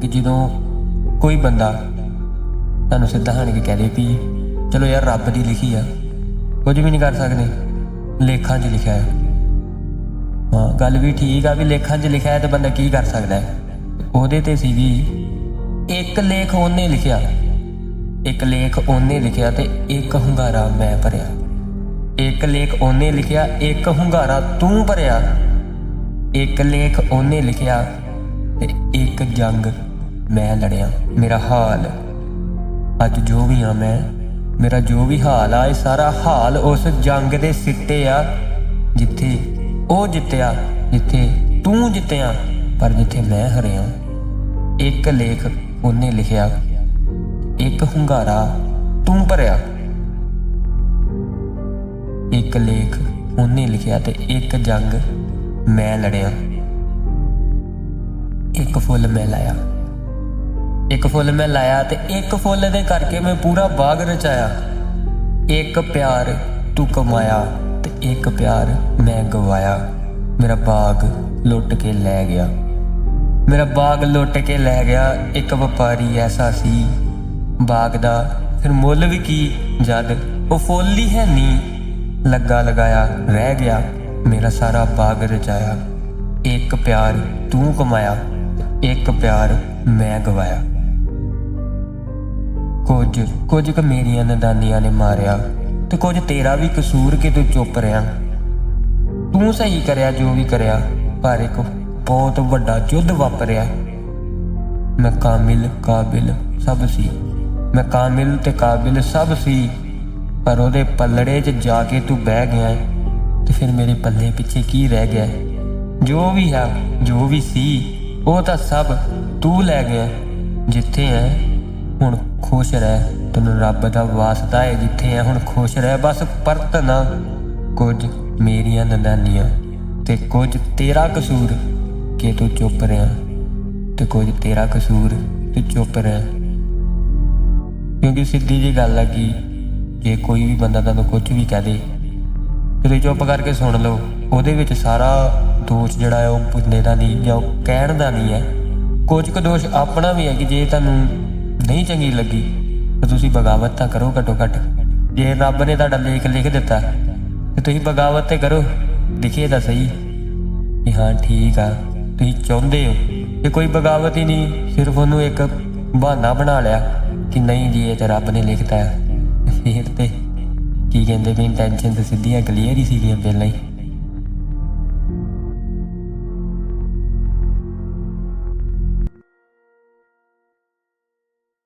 ਕਿ ਜਦੋਂ ਕੋਈ ਬੰਦਾ ਤੁਹਾਨੂੰ ਸਿੱਧਾ ਹਣ ਕੇ ਕਹਦੇ ਵੀ ਚਲੋ ਯਾਰ ਰੱਬ ਦੀ ਲਿਖੀ ਆ, ਕੁਝ ਵੀ ਨਹੀਂ ਕਰ ਸਕਦੇ, ਲੇਖਾਂ 'ਚ ਲਿਖਿਆ ਹੈ ਹਾਂ, ਗੱਲ ਵੀ ਠੀਕ ਆ ਵੀ ਲੇਖਾਂ 'ਚ ਲਿਖਿਆ ਹੈ ਤੇ ਬੰਦਾ ਕੀ ਕਰ ਸਕਦਾ ਹੈ? ਉਹਦੇ ਤੇ ਸੀਗੀ ਇੱਕ ਲੇਖ ਉਹਨੇ ਲਿਖਿਆ, ਇੱਕ ਲੇਖ ਉਹਨੇ ਲਿਖਿਆ ਤੇ ਇੱਕ ਹੁੰਗਾਰਾ ਮੈਂ ਭਰਿਆ। ਇੱਕ ਲੇਖ ਉਹਨੇ ਲਿਖਿਆ, ਇੱਕ ਹੁੰਗਾਰਾ ਤੂੰ ਭਰਿਆ। ਇੱਕ ਲੇਖ ਉਹਨੇ ਲਿਖਿਆ ਤੇ ਇੱਕ ਜੰਗ ਮੈਂ ਲੜਿਆ, ਮੇਰਾ ਹਾਲ। ਅੱਜ ਜੋ ਵੀ ਆ ਮੈਂ, ਮੇਰਾ ਜੋ ਵੀ ਹਾਲ ਆ, ਇਹ ਸਾਰਾ ਹਾਲ ਉਸ ਜੰਗ ਦੇ ਸਿੱਟੇ ਆ, ਜਿੱਥੇ ਉਹ ਜਿੱਤਿਆ, ਜਿੱਥੇ ਤੂੰ ਜਿੱਤਿਆ, ਪਰ ਜਿੱਥੇ ਮੈਂ ਹਰਿਆ। ਇੱਕ ਲੇਖ ਉਹਨੇ ਲਿਖਿਆ, ਇੱਕ ਹੁੰਗਾਰਾ ਤੂੰ ਭਰਿਆ। ਇੱਕ ਲੇਖ ਉਹਨੇ ਲਿਖਿਆ ਤੇ ਇੱਕ ਜੰਗ ਮੈਂ ਲੜਿਆ। ਇੱਕ ਫੁੱਲ ਮੈਂ ਲਾਇਆ। ਇੱਕ ਫੁੱਲ ਮੈਂ ਲਾਇਆ ਤੇ ਇੱਕ ਫੁੱਲ ਦੇ ਕਰਕੇ ਮੈਂ ਪੂਰਾ ਬਾਗ ਰਚਾਇਆ। ਇੱਕ ਪਿਆਰ ਤੂੰ ਕਮਾਇਆ ਤੇ ਇੱਕ ਪਿਆਰ ਮੈਂ ਗਵਾਇਆ। ਮੇਰਾ ਬਾਗ ਲੁੱਟ ਕੇ ਲੈ ਗਿਆ। ਮੇਰਾ ਬਾਗ ਲੁੱਟ ਕੇ ਲੈ ਗਿਆ, ਇੱਕ ਵਪਾਰੀ ਐਸਾ ਸੀ। ਬਾਗ ਦਾ ਫਿਰ ਮੁੱਲ ਵੀ ਕੀ, ਜਦ ਉਹ ਫੁੱਲ ਹੀ ਹੈ ਨਹੀਂ ਲੱਗਾ ਲਗਾਇਆ, ਰਹਿ ਗਿਆ, ਮੇਰਾ ਸਾਰਾ ਬਾਗ ਰਚਾਇਆ। ਇੱਕ ਪਿਆਰ ਤੂੰ ਕਮਾਇਆ, ਇੱਕ ਪਿਆਰ ਮੈਂ ਗਵਾਇਆ। ਕੁਝ ਕੁਝ ਕੁ ਮੇਰੀਆਂ ਨਦਾਨੀਆਂ ਨੇ ਮਾਰਿਆ ਤੇ ਕੁਝ ਤੇਰਾ ਵੀ ਕਸੂਰ ਕਿ ਤੂੰ ਚੁੱਪ ਰਿਹਾ। ਤੂੰ ਸਹੀ ਕਰਿਆ, ਜੋ ਵੀ ਕਰਿਆ, ਪਰ ਇੱਕ ਬਹੁਤ ਵੱਡਾ ਯੁੱਧ ਵਾਪਰਿਆ। ਮੈਂ ਕਾਮਿਲ, ਕਾਬਿਲ ਸਭ ਸੀ। ਮੈਂ ਕਾਮਿਲ ਤੇ ਕਾਬਿਲ ਸਭ ਸੀ, ਪਰ ਉਹਦੇ ਪੱਲੜੇ 'ਚ ਜਾ ਕੇ ਤੂੰ ਬਹਿ ਗਿਆ ਤੇ ਫਿਰ ਮੇਰੇ ਪੱਲੇ ਪਿੱਛੇ ਕੀ ਰਹਿ ਗਿਆ? ਜੋ ਵੀ ਹੈ, ਜੋ ਵੀ ਸੀ, ਉਹ ਤਾਂ ਸਭ ਤੂੰ ਲੈ ਗਿਆ, ਜਿੱਥੇ ਹੈ ਹੁਣ ਖੁਸ਼ ਰਹਿ। ਤੈਨੂੰ ਰੱਬ ਦਾ ਵਾਸਤਾ ਹੈ ਜਿੱਥੇ ਹੈ, ਹੁਣ ਖੁਸ਼ ਰਹਿ। ਬਸ ਪਰਤ ਨਾ ਕੁਝ ਮੇਰੀਆਂ ਨਦਾਨੀਆਂ ਤੇ ਕੁਝ ਤੇਰਾ ਕਸੂਰ ਕਿ ਤੂੰ ਚੁੱਪ ਰਿਹਾ। ਤੇ ਕੁਝ ਤੇਰਾ ਕਸੂਰ ਤੂੰ ਚੁੱਪ ਰਿਹਾ। ਕਿਉਂਕਿ ਸਿੱਧੀ ਜੀ ਗੱਲ ਆ ਕਿ ਜੇ ਕੋਈ ਵੀ ਬੰਦਾ ਤੁਹਾਨੂੰ ਕੁਝ ਵੀ ਕਹਿ ਦੇ, ਤੁਸੀਂ ਚੁੱਪ ਕਰਕੇ ਸੁਣ ਲਓ। ਉਹਦੇ ਵਿੱਚ ਸਾਰਾ ਦੋਸ਼ ਜਿਹੜਾ ਹੈ, ਉਹ ਬੰਦੇ ਦਾ ਨਹੀਂ ਜਾਂ ਉਹ ਕਹਿਣ ਦਾ ਨਹੀਂ ਹੈ। ਕੁਝ ਕੁ ਦੋਸ਼ ਆਪਣਾ ਵੀ ਹੈ ਕਿ ਜੇ ਤੁਹਾਨੂੰ ਨਹੀਂ ਚੰਗੀ ਲੱਗੀ, ਤਾਂ ਤੁਸੀਂ ਬਗਾਵਤ ਤਾਂ ਕਰੋ ਘੱਟੋ ਘੱਟ। ਜੇ ਰੱਬ ਨੇ ਤੁਹਾਡਾ ਲੇਖ ਲਿਖ ਦਿੱਤਾ, ਤੇ ਤੁਸੀਂ ਬਗਾਵਤ ਤੇ ਕਰੋ ਲਿਖੇ ਤਾਂ ਸਹੀ। ਕਿ ਹਾਂ, ਠੀਕ ਆ, ਤੁਸੀਂ ਚਾਹੁੰਦੇ ਹੋ ਕਿ ਕੋਈ ਬਗਾਵਤ ਹੀ ਨਹੀਂ, ਸਿਰਫ ਉਹਨੂੰ ਇੱਕ ਬਹਾਨਾ ਬਣਾ ਲਿਆ ਕਿ ਨਹੀਂ ਜੀ, ਇਹ ਤਾਂ ਰੱਬ ਨੇ ਲਿਖਤਾ। ਹੈ ਫਿਰ ਤੇ ਕੀ ਕਹਿੰਦੇ ਵੀ ਇੰਟੈਂਸ਼ਨ ਤੇ ਸਿੱਧੀਆਂ ਕਲੀਅਰ ਹੀ ਸੀਗੀਆਂ ਪਹਿਲਾਂ ਹੀ।